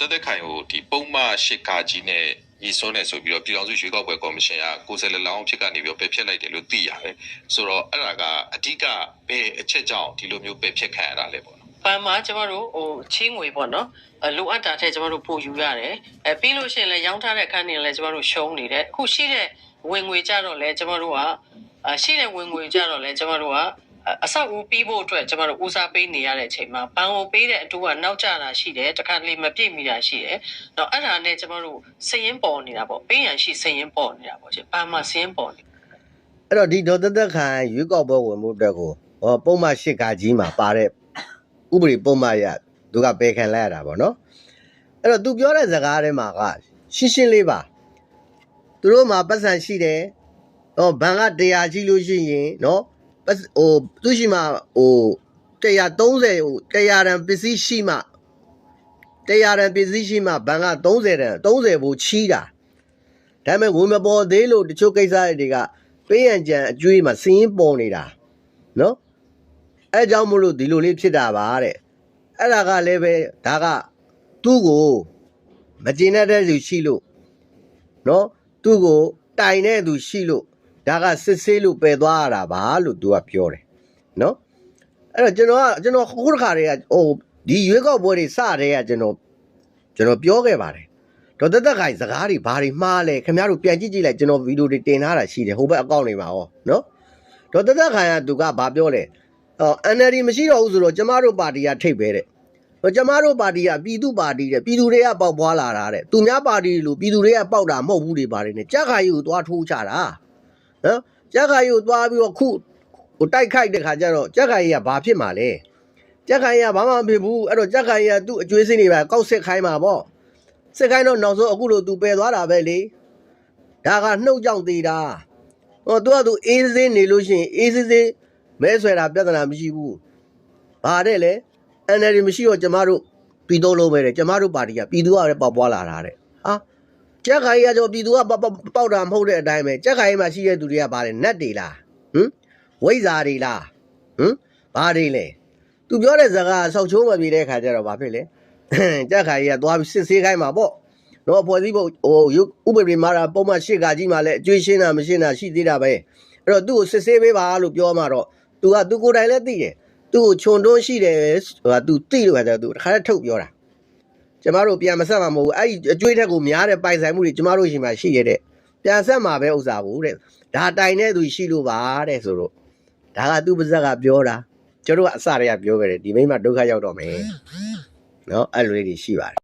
တက်တက်ခိုင်ကိုဒီပုံမှန်ရှစ်ကာကြီးနဲ့ညီစွန်းနေဆိုပြီးတော့ပြည်တော်စုရွေးကောက်ပွဲကော်မရှင်ကကိုယ်စားလှယ်လောင်းဖြစ်ကနေပြီးတော့ပယ်ဖျက်လိုက်တယ်လို့သိရတယ်ဆိုတော့အဲ့ဒါကအဓိကဘယ်အချက်ကြောင့်ဒီလိုမျိုးပယ်ဖျက်ခံရတာလဲပေါ့နော်ပန်မှာကျမတို့ဟိုချင်းငွေပေါ့နော်အလိုအပ်တာတဲ့ကျမတို့ပို့ယူရတယ်အဲပြီးလို့ရှိရင်လည်းရောင်းထားတဲ့အခန်းတွေလည်းကျမတို့ရှုံးနေတယ်အခုရှိတဲ့ဝင်ငွေကြတော့လည်းကျမတို့ကအရှိတဲ့ဝင်ငွေကြတော့လည်းကျမတို့က အဆောက်အဦပြီးဖို့အတွက်ကျမတို့ဦးစားပေးနေရတဲ့အချိန်မှာဘဏ်ကိုပေးတဲ့အတူကနောက်ကျတာရှိတယ်တခါလေမပြည့်မိတာရှိတယ်။တော့အဲ့ဒါနဲ့ကျမတို့စည်ရင်ပေါ်နေတာပေါ့ပေးရန်ရှိစည်ရင်ပေါ်နေတာပေါ့ရှင်။ဘဏ်မှာစည်ရင်ပေါ်နေအဲ့တော့ဒီဒေါ်သက်သက်ခိုင်ရွေးကောက်ပွဲဝင်မှုအတွက်ကိုဟောပုံမှန်ရှစ်ကာကြီးမှာပါတဲ့ဥပဒေပုံမှန်ရသူကပယ်ခံလိုက်ရတာပေါ့နော်အဲ့တော့သူပြောတဲ့စကားထဲမှာကရှင်းရှင်းလေးပါသူတို့မှာပတ်စံရှိတယ်ဟောဘဏ်က100ကြီးလို့ရှိရင်နော်ပတ် ဟိုသူရှိမှဟို130ဟို100တန်ပစ္စည်းရှိမှ100တန်ပစ္စည်းရှိမှဘဏ်က30တန်30ဘူးချီးတာဒါပေမဲ့ဝင်မပေါ်သေးလို့တချို့ကိစ္စတွေကပေးရန်ကြံအကျွေးမှာစင်းရင်ပေါ်နေတာနော်အဲကြောင့်မလို့ဒီလိုလေးဖြစ်တာပါတဲ့အဲ့ဒါကလည်းပဲဒါကသူ့ကိုမကျင်တဲ့သူရှိလို့နော်သူ့ကိုတိုင်တဲ့သူရှိလို့ ဒါကစစ်ဆေးလို့ပယ်သွားရတာပါလို့သူကပြောတယ်နော်အဲ့တော့ကျွန်တော်ကကျွန်တော်ခုတစ်ခါတည်းကဟိုဒီရွေးကောက်ပွဲတွေစတဲ့ကကျွန်တော်ကျွန်တော်ပြောခဲ့ပါတယ်ဒေါ်သက်သက်ခိုင်စကားတွေဘာတွေမှားလဲခင်ဗျားတို့ပြန်ကြည့်ကြည့်လိုက်ကျွန်တော်ဗီဒီယိုတွေတင်ထားတာရှိတယ်ဟိုဘက်အကောင့်တွေမှာဟောနော်ဒေါ်သက်သက်ခိုင်ကသူကဘာပြောလဲအော် NLD မရှိတော့ဘူးဆိုတော့ကျမတို့ပါတီကထိပ်ပဲတဲ့ဟိုကျမတို့ပါတီကပြည်သူပါတီတဲ့ပြည်သူတွေကပေါက်ပွားလာတာတဲ့သူများပါတီလို့ပြည်သူတွေကပေါက်တာမဟုတ်ဘူးတွေပါတယ်နဲ့ကြက်ခိုင်ကြီးကိုသွားထိုးချတာ နော်ကြက်ခိုင်ကိုသွားပြီးတော့ခုဟိုတိုက်ခိုက်တဲ့ခါကျတော့ကြက်ခိုင်ကဘာဖြစ်မှာလဲကြက်ခိုင်ကဘာမှမဖြစ်ဘူးအဲ့တော့ကြက်ခိုင်ကသူ့အကျွေးစင်းတွေပဲကောက်စစ်ခိုင်းမှာပေါ့စစ်ခိုင်းတော့နောက်ဆုံးအခုလိုသူပယ်သွားတာပဲလေဒါကနှုတ်ကြောင့်သေးတာဟောသူကသူအေးစင်းနေလို့ရှိရင်အေးစင်းစင်းမဲဆွဲတာပြဿနာမရှိဘူးဘာတဲ့လဲ NLD မရှိတော့ကျမတို့ပြီးတော့လုံးပဲတဲ့ကျမတို့ပါတီကပြည်သူကလည်းပေါက်ပွားလာတာတဲ့ဟာ ကြက်ခိုင်ရကြောပြည်သူကပေါက်တာမဟုတ်တဲ့အတိုင်းပဲကြက်ခိုင်မှာရှိတဲ့သူတွေကဘာလဲနတ်တွေလားဟင်ဝိဇာတွေလားဟင်ဘာတွေလဲသူပြောတဲ့ဇာကဆောက်ချိုးမပြေတဲ့ခါကျတော့ဘာဖြစ်လဲကြက်ခိုင်ကသွားပြီးစစ်ဆေးခိုင်းမှာပေါ့တော့ဖွဲ့စည်းပုံဟိုဥပဒေမှာတာပုံမှန်ရှေ့ကကြီးမှာလည်းအကျွေးရှင်းတာမရှင်းတာရှိသေးတာပဲအဲ့တော့သူ့ကိုစစ်ဆေးပေးပါလို့ပြောမှတော့သူကသူကိုယ်တိုင်လည်းသိတယ်သူ့ကိုခြုံတွန်းရှိတယ်ဆိုတာသူသိလို့ခါကျတော့သူတစ်ခါတည်းထုတ်ပြောတာ ကျမတို့ပြန်မဆက်မှာမဟုတ်ဘူးအဲ့ဒီအကျွေးထက်ကိုများတဲ့ပိုင်ဆိုင်မှုတွေကျမတို့ရှိမှရှိရတဲ့ပြန်ဆက်မှာပဲဥစ္စာဘူးတဲ့ဒါတိုင်တဲ့သူရှိလို့ပါတဲ့ဆိုတော့ဒါကသူ့ပါဇက်ကပြောတာကျတို့ကအစတည်းကပြောခဲ့တယ်ဒီမိမဒုက္ခရောက်တော့မယ်နော်အဲ့လိုလေးတွေရှိပါတယ်